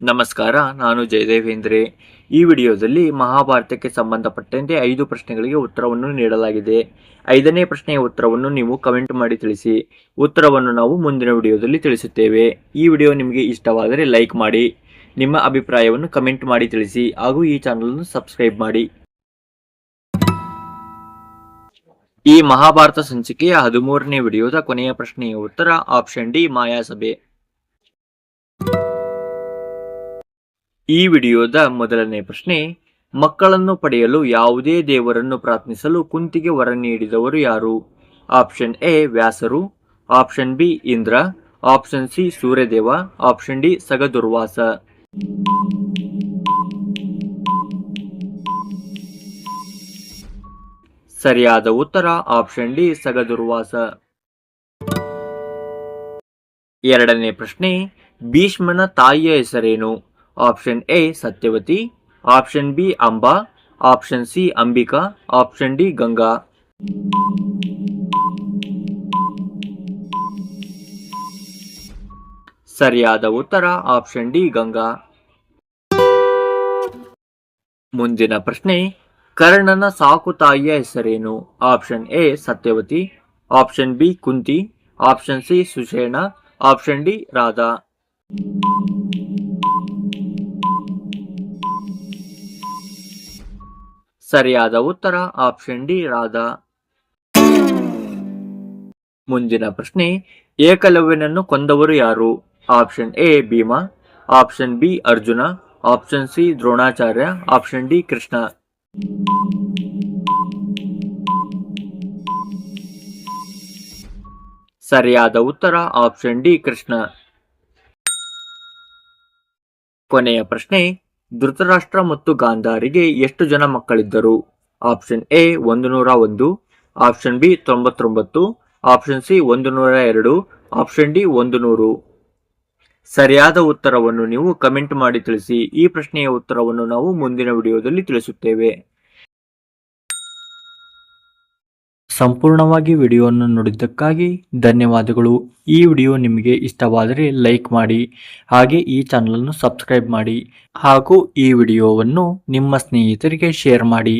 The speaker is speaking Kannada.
ನಮಸ್ಕಾರ, ನಾನು ಜಯದೇವೇಂದ್ರೆ. ಈ ವಿಡಿಯೋದಲ್ಲಿ ಮಹಾಭಾರತಕ್ಕೆ ಸಂಬಂಧಪಟ್ಟಂತೆ ಐದು ಪ್ರಶ್ನೆಗಳಿಗೆ ಉತ್ತರವನ್ನು ನೀಡಲಾಗಿದೆ. ಐದನೇ ಪ್ರಶ್ನೆಯ ಉತ್ತರವನ್ನು ನೀವು ಕಮೆಂಟ್ ಮಾಡಿ ತಿಳಿಸಿ. ಉತ್ತರವನ್ನು ನಾವು ಮುಂದಿನ ವಿಡಿಯೋದಲ್ಲಿ ತಿಳಿಸುತ್ತೇವೆ. ಈ ವಿಡಿಯೋ ನಿಮಗೆ ಇಷ್ಟವಾದರೆ ಲೈಕ್ ಮಾಡಿ. ನಿಮ್ಮ ಅಭಿಪ್ರಾಯವನ್ನು ಕಮೆಂಟ್ ಮಾಡಿ ತಿಳಿಸಿ. ಹಾಗೂ ಈ ಚಾನಲನ್ನು ಸಬ್ಸ್ಕ್ರೈಬ್ ಮಾಡಿ. ಈ ಮಹಾಭಾರತ ಸಂಚಿಕೆಯ ಹದಿಮೂರನೇ ವಿಡಿಯೋದ ಕೊನೆಯ ಪ್ರಶ್ನೆಯ ಉತ್ತರ ಆಪ್ಷನ್ ಡಿ, ಮಾಯಾಸಭೆ. ಈ ವಿಡಿಯೋದ ಮೊದಲನೇ ಪ್ರಶ್ನೆ, ಮಕ್ಕಳನ್ನು ಪಡೆಯಲು ಯಾವುದೇ ದೇವರನ್ನು ಪ್ರಾರ್ಥಿಸಲು ಕುಂತಿಗೆ ವರ ನೀಡಿದವರು ಯಾರು? ಆಪ್ಷನ್ ಎ, ವ್ಯಾಸರು. Option B, Indra. Option C, Suryadeva. Option D, ಸಗದುರ್ವಾಸ. ಸರಿಯಾದ ಉತ್ತರ, ಆಪ್ಷನ್ ಡಿ, ಸಗದುರ್ವಾಸ. ಎರಡನೇ ಪ್ರಶ್ನೆ, ಭೀಷ್ಮನ ತಾಯಿಯ ಹೆಸರೇನು? Option A Satyavati option B Amba option C Ambika option D Ganga ಸರಿಯಾದ ಉತ್ತರ ಆಪ್ಷನ್ ಡಿ ಗಂಗಾ ಮುಂದಿನ ಪ್ರಶ್ನೆ ಕರ್ಣನ ಸಾಕು ತಾಯಿಯ ಹೆಸರೇನು? Option A Satyavati option B Kunti option C Sushena option D Radha ಸರಿಯಾದ ಉತ್ತರ ಆಪ್ಷನ್ ಡಿ ರಾಧಾ. ಮುಂದಿನ ಪ್ರಶ್ನೆ, ಏಕಲವ್ಯನನ್ನು ಕೊಂದವರು ಯಾರು? Option A Bhima. Option B Arjuna. Option C Dronacharya. Option D Krishna. ಸರಿಯಾದ ಉತ್ತರ ಆಪ್ಷನ್ ಡಿ ಕೃಷ್ಣ. ಕೊನೆಯ ಪ್ರಶ್ನೆ ಧೃತರಾಷ್ಟ್ರ ಮತ್ತು ಗಾಂಧಾರಿಗೆ ಎಷ್ಟು ಜನ ಮಕ್ಕಳಿದ್ದರು? ಆಪ್ಷನ್ ಎ ಒಂದು ನೂರ ಒಂದು, ಆಪ್ಷನ್ ಬಿ ತೊಂಬತ್ತೊಂಬತ್ತು, ಆಪ್ಷನ್ ಸಿ ಒಂದು ನೂರ ಎರಡು, ಆಪ್ಷನ್ ಡಿ ಒಂದು ನೂರು ಸರಿಯಾದ ಉತ್ತರವನ್ನು ನೀವು ಕಮೆಂಟ್ ಮಾಡಿ ತಿಳಿಸಿ. ಈ ಪ್ರಶ್ನೆಯ ಉತ್ತರವನ್ನು ನಾವು ಮುಂದಿನ ವಿಡಿಯೋದಲ್ಲಿ ತಿಳಿಸುತ್ತೇವೆ. ಸಂಪೂರ್ಣವಾಗಿ ವಿಡಿಯೋವನ್ನು ನೋಡಿದ್ದಕ್ಕಾಗಿ ಧನ್ಯವಾದಗಳು. ಈ ವಿಡಿಯೋ ನಿಮಗೆ ಇಷ್ಟವಾದರೆ ಲೈಕ್ ಮಾಡಿ, ಹಾಗೆ ಈ ಚಾನಲನ್ನು ಸಬ್ಸ್ಕ್ರೈಬ್ ಮಾಡಿ, ಹಾಗೂ ಈ ವಿಡಿಯೋವನ್ನು ನಿಮ್ಮ ಸ್ನೇಹಿತರಿಗೆ ಶೇರ್ ಮಾಡಿ.